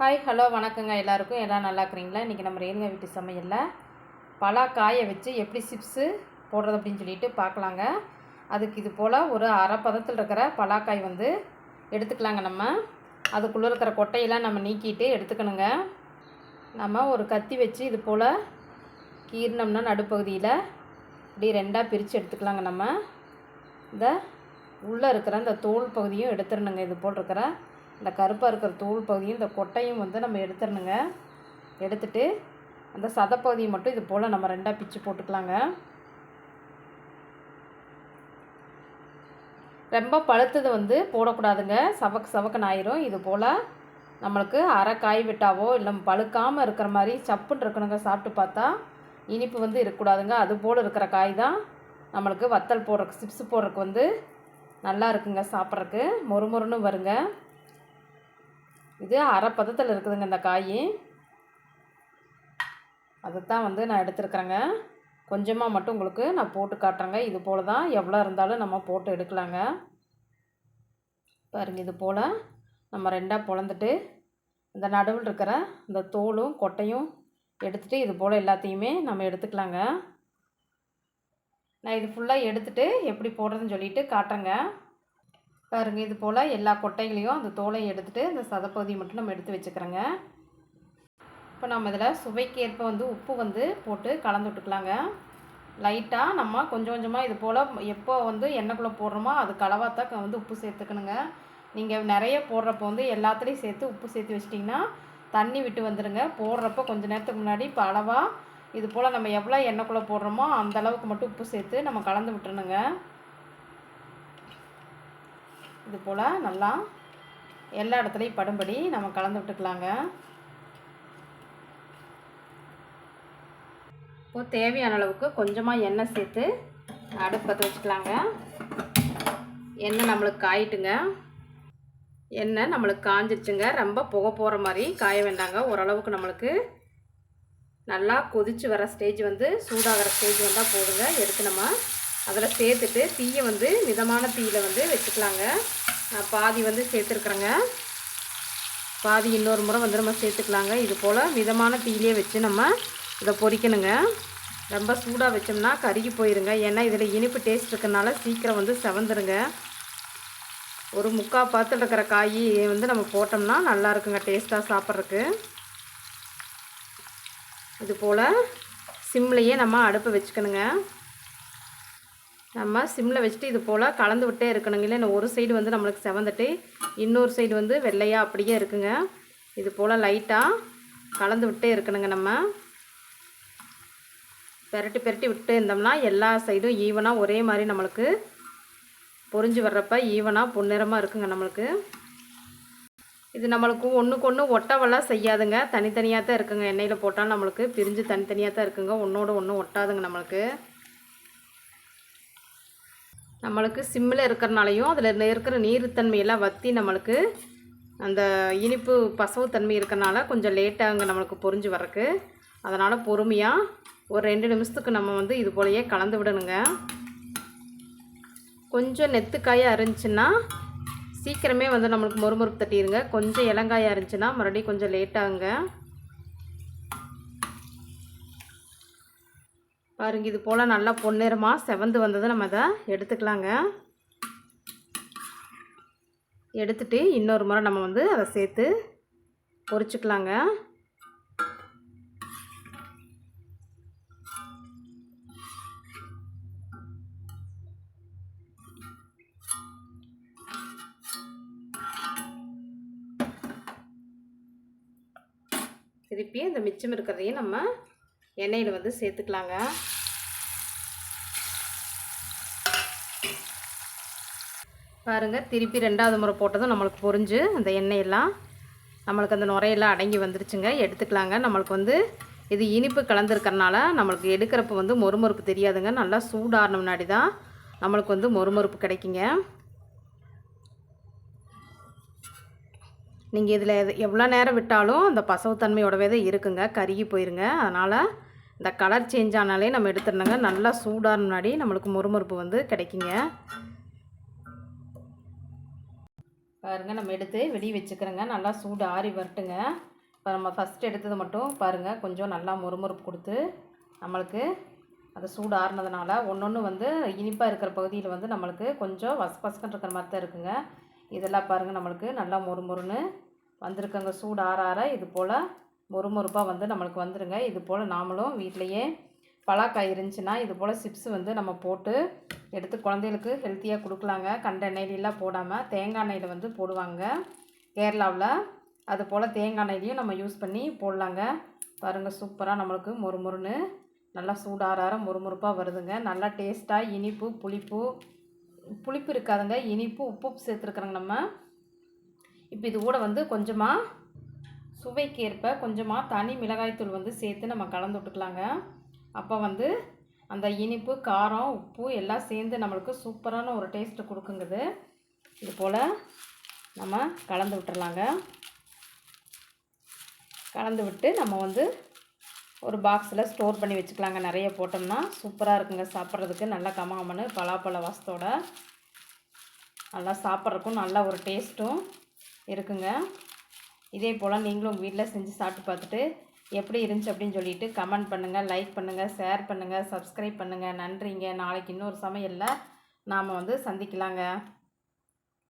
Hi hello வணக்கங்க. எல்லாருக்கும் எல்லாம் நல்லா இருக்கிறீங்களா? இன்றைக்கி நம்ம ரேணுகா வீட்டு சமையலில் பலா காயை வச்சு எப்படி சிப்ஸு போடுறது அப்படின்னு சொல்லிட்டு பார்க்கலாங்க. அதுக்கு இது போல் ஒரு அரை பதத்தில் இருக்கிற பலாக்காய் வந்து எடுத்துக்கலாங்க நம்ம. அதுக்குள்ளே இருக்கிற கொட்டையெல்லாம் நம்ம நீக்கிட்டு எடுத்துக்கணுங்க. நம்ம ஒரு கத்தி வச்சு இது போல் கீறினோம்னா நடுப்பகுதியில் இப்படி ரெண்டாக பிரித்து எடுத்துக்கலாங்க நம்ம. இந்த உள்ளே இருக்கிற இந்த தோல் பகுதியும் எடுத்துடணுங்க. இது போல் இருக்கிற இந்த கருப்பாக இருக்கிற தோல் பகுதியும் இந்த கொட்டையும் வந்து நம்ம எடுத்துடணுங்க. எடுத்துட்டு அந்த சதப்பகுதியை மட்டும் இது போல் நம்ம ரெண்டாக பிச்சு போட்டுக்கலாங்க. ரொம்ப பழுத்தது வந்து போடக்கூடாதுங்க. சவக்கு சவக்குன்னு ஆயிரும். இது போல் நம்மளுக்கு அரை காய் விட்டாவோ இல்லை பழுக்காமல் இருக்கிற மாதிரி சப்புன்னு இருக்கணுங்க சாப்பிட்டு பார்த்தா இனிப்பு வந்து இருக்கக்கூடாதுங்க. அது போல் இருக்கிற காய் தான் நம்மளுக்கு வத்தல் போடுறக்கு சிப்ஸ் போடுறதுக்கு வந்து நல்லா இருக்குங்க சாப்பிட்றக்கு மொறுமொறுன்னு வருங்க. இது அரை பதத்தில் இருக்குதுங்க இந்த காய். அதைத்தான் வந்து நான் எடுத்துருக்குறேங்க. கொஞ்சமாக மட்டும் உங்களுக்கு நான் போட்டு காட்டுறேங்க. இது போல் தான் எவ்வளோ இருந்தாலும் நம்ம போட்டு எடுக்கலாங்க. பாருங்க இது போல் நம்ம ரெண்டாக பொழந்துட்டு இந்த நடுவில் இருக்கிற இந்த தோலும் கொட்டையும் எடுத்துகிட்டு இது போல் எல்லாத்தையுமே நம்ம எடுத்துக்கலாங்க. நான் இது ஃபுல்லாக எடுத்துகிட்டு எப்படி போடுறதுன்னு சொல்லிட்டு காட்டுறேங்க. பாருங்கள் இது போல் எல்லா கொட்டைகளையும் அந்த தோலையும் எடுத்துகிட்டு இந்த சதப்பகுதியை மட்டும் நம்ம எடுத்து வச்சுக்கிறோங்க. இப்போ நம்ம இதில் சுவைக்கேற்ப வந்து உப்பு வந்து போட்டு கலந்து விட்டுக்கலாங்க. லைட்டாக நம்ம கொஞ்சம் கொஞ்சமாக இது போல் எப்போ வந்து எண்ணெய்க்குள்ளே போடுறோமோ அது கலவாத்தான் வந்து உப்பு சேர்த்துக்கணுங்க. நீங்கள் நிறைய போடுறப்போ வந்து எல்லாத்துலேயும் சேர்த்து உப்பு சேர்த்து வச்சிட்டிங்கன்னா தண்ணி விட்டு வந்துடுங்க போடுறப்ப கொஞ்ச நேரத்துக்கு முன்னாடி இப்போ அளவாக இது போல் நம்ம எவ்வளோ எண்ணெய்க்குள்ளே போடுறோமோ அந்த அளவுக்கு மட்டும் உப்பு சேர்த்து நம்ம கலந்து விட்டுருணுங்க இது போல் நல்லா எல்லா இடத்துலையும் படும்படி நம்ம கலந்து விட்டுக்கலாங்க. இப்போ தேவையான அளவுக்கு கொஞ்சமாக எண்ணெய் சேர்த்து அடுப்பு வச்சுக்கலாங்க. எண்ணெய் நம்மளுக்கு காயிட்டுங்க. எண்ணெய் நம்மளுக்கு காஞ்சிருச்சுங்க. ரொம்ப புகை போகிற மாதிரி காய வேண்டாங்க. ஓரளவுக்கு நம்மளுக்கு நல்லா கொதித்து வர ஸ்டேஜ் வந்து சூடாகிற ஸ்டேஜ் வந்தால் போடுங்க எடுத்து நம்ம அதில் சேர்த்துட்டு தீயை வந்து மிதமான தீயில் வந்து வச்சுக்கலாங்க. நான் பாதி வந்து சேர்த்துருக்குறேங்க. பாதி இன்னொரு முறை வந்து நம்ம சேர்த்துக்கலாங்க. இது போல் மிதமான தீயிலே வச்சு நம்ம இதை பொரிக்கணுங்க ரொம்ப சூடாக வச்சோம்னா கருகி போயிருங்க. ஏன்னா இதில் இனிப்பு டேஸ்ட் இருக்கறனால சீக்கிரம் வந்து செவந்துருங்க. ஒரு முக்கால் பாத்தில் இருக்கிற காய் வந்து நம்ம போட்டோம்னா நல்லா இருக்குங்க டேஸ்ட்டாக சாப்பிட்றதுக்கு. இது போல் சிம்லையே நம்ம அடுப்பை வச்சுக்கணுங்க. நம்ம சிம்மில் வச்சுட்டு இது போல் கலந்து விட்டே இருக்கணுங்க இல்லை ஒரு சைடு வந்து நம்மளுக்கு செவந்துட்டு இன்னொரு சைடு வந்து வெள்ளையாக அப்படியே இருக்குங்க. இது போல் லைட்டாக கலந்து விட்டே இருக்கணுங்க நம்ம. பெரட்டி பெரட்டி விட்டு இருந்தோம்னா எல்லா சைடும் ஈவனாக ஒரே மாதிரி நம்மளுக்கு பொரிஞ்சு வர்றப்ப ஈவனாக பொன்னிறமாக இருக்குங்க நம்மளுக்கு. இது நம்மளுக்கு ஒன்றுக்கு ஒன்று ஒட்டவெல்லாம் செய்யாதுங்க. தனித்தனியாக தான் இருக்குங்க. எண்ணெயில் போட்டால் நம்மளுக்கு பிரிஞ்சு தனித்தனியாக தான் இருக்குங்க. ஒன்றோட ஒன்று ஒட்டாதுங்க நம்மளுக்கு. நம்மளுக்கு சிம்மில் இருக்கிறனாலையும் அதில் இருக்கிற நீர்த்தன்மையெல்லாம் வற்றி நம்மளுக்கு அந்த இனிப்பு பசவுத்தன்மை இருக்கிறனால கொஞ்சம் லேட்டாகுங்க நம்மளுக்கு பொறிஞ்சு வரக்கு அதனால் பொறுமையாக ஒரு ரெண்டு நிமிஷத்துக்கு நம்ம வந்து இது போலயே கலந்து விடணுங்க. கொஞ்சம் நெத்துக்காயாக இருந்துச்சுன்னா சீக்கிரமே வந்து நம்மளுக்கு மொறுமொறுப்பு தட்டிடுங்க கொஞ்சம் இலங்காயாக இருந்துச்சுன்னா மறுபடியும் கொஞ்சம் லேட்டாகுங்க பாருங்க இது போல் நல்லா பொன்னிறமாக செவந்து வந்ததை நம்ம அதை எடுத்துக்கலாங்க. எடுத்துட்டு இன்னொரு முறை நம்ம வந்து அதை சேர்த்து பொரிச்சுக்கலாங்க திருப்பி இந்த மிச்சம் இருக்கிறதையும் நம்ம எண்ணெயில் வந்து சேர்த்துக்கலாங்க. பாருங்கள் திருப்பி ரெண்டாவது முறை போட்டதும் நம்மளுக்கு பொறிஞ்சு அந்த எண்ணெயெல்லாம் நம்மளுக்கு அந்த நுரையெல்லாம் அடங்கி வந்துருச்சுங்க. எடுத்துக்கலாங்க. நம்மளுக்கு வந்து இது இனிப்பு கலந்துருக்கறனால நம்மளுக்கு எடுக்கிறப்ப வந்து மொறுமொறுப்பு தெரியாதுங்க. நல்லா சூடான முன்னாடி தான் நம்மளுக்கு வந்து மொறுமொறுப்பு கிடைக்குங்க. நீங்கள் இதில் எவ்வளோ நேரம் விட்டாலும் அந்த பசவுத்தன்மையோடவே தான் இருக்குங்க. கருகி போயிருங்க. அதனால் இந்த கலர் சேஞ்ச் ஆனாலே நம்ம எடுத்துடணுங்க. நல்லா சூடான முன்னாடி நம்மளுக்கு மொறுமொறுப்பு வந்து கிடைக்குங்க. பாருங்க நம்ம எடுத்து வெளியே வச்சுக்கிறோங்க. நல்லா சூடு ஆறி வரட்டுங்க. இப்போ நம்ம ஃபஸ்ட் எடுத்தது மட்டும் பாருங்கள் கொஞ்சம் நல்லா முறுமுறுப்பு கொடுத்து நம்மளுக்கு அது சூடு ஆறுனதுனால ஒன்று வந்து இனிப்பாக இருக்கிற பகுதியில் வந்து நம்மளுக்கு கொஞ்சம் வச பசக்கன் இருக்கிற மாதிரி தான் இருக்குங்க. இதெல்லாம் பாருங்கள் நம்மளுக்கு நல்லா மொறுமொறுன்னு வந்திருக்குங்க. சூடு ஆற ஆற இது போல் முறுமுறுப்பாக வந்து நம்மளுக்கு வந்துடுங்க இது போல் நாமளும் வீட்டிலையே பலாக்காய் இருந்துச்சுன்னா இது போல் சிப்ஸ் வந்து நம்ம போட்டு எடுத்து குழந்தைகளுக்கு ஹெல்த்தியாக கொடுக்கலாங்க. கண்ட எண்ணெயிலாம் போடாமல் தேங்காய் எண்ணெயில் வந்து போடுவாங்க. கேரளாவில் அது போல் தேங்காய் எண்ணெயிலையும் நம்ம யூஸ் பண்ணி போடலாங்க. பாருங்கள் சூப்பராக நம்மளுக்கு மொறு மொறுன்னு நல்லா சூடார மொறுமொறுப்பாக வருதுங்க. நல்லா டேஸ்ட்டாக இனிப்பு புளிப்பு. புளிப்பு இருக்காதுங்க. இனிப்பு உப்பு சேர்த்துருக்குறோங்க நம்ம. இப்போ இது கூட வந்து கொஞ்சமாக சுவைக்கு ஏற்ப கொஞ்சமாக தனி மிளகாய்த்தூள் வந்து சேர்த்து நம்ம கலந்து விட்டுக்கலாங்க. அப்போ வந்து அந்த இனிப்பு காரம் உப்பு எல்லாம் சேர்ந்து நம்மளுக்கு சூப்பரான ஒரு டேஸ்ட்டு கொடுக்குங்குது. இது போல் நம்ம கலந்து விட்டுறலாங்க. கலந்து விட்டு நம்ம வந்து ஒரு பாக்ஸில் ஸ்டோர் பண்ணி வச்சுக்கலாங்க. நிறைய போட்டோம்னா சூப்பராக இருக்குங்க. சாப்பிட்றதுக்கு நல்லா கமகமன்னு பலாப்பழ வாசத்தோட நல்லா சாப்பிட்றதுக்கும் நல்ல ஒரு டேஸ்ட்டும் இருக்குங்க. இதே போல் நீங்களும் உங்கள் வீட்டில் செஞ்சு சாப்பிட்டு பார்த்துட்டு எப்படி இருந்துச்சு அப்படின்னு சொல்லிட்டு கமெண்ட் பண்ணுங்கள் லைக் பண்ணுங்கள் ஷேர் பண்ணுங்கள் சப்ஸ்கிரைப் பண்ணுங்கள் நன்றிங்க. நாளைக்கு இன்னொரு சமையலில் நாம் வந்து சந்திக்கலாங்க.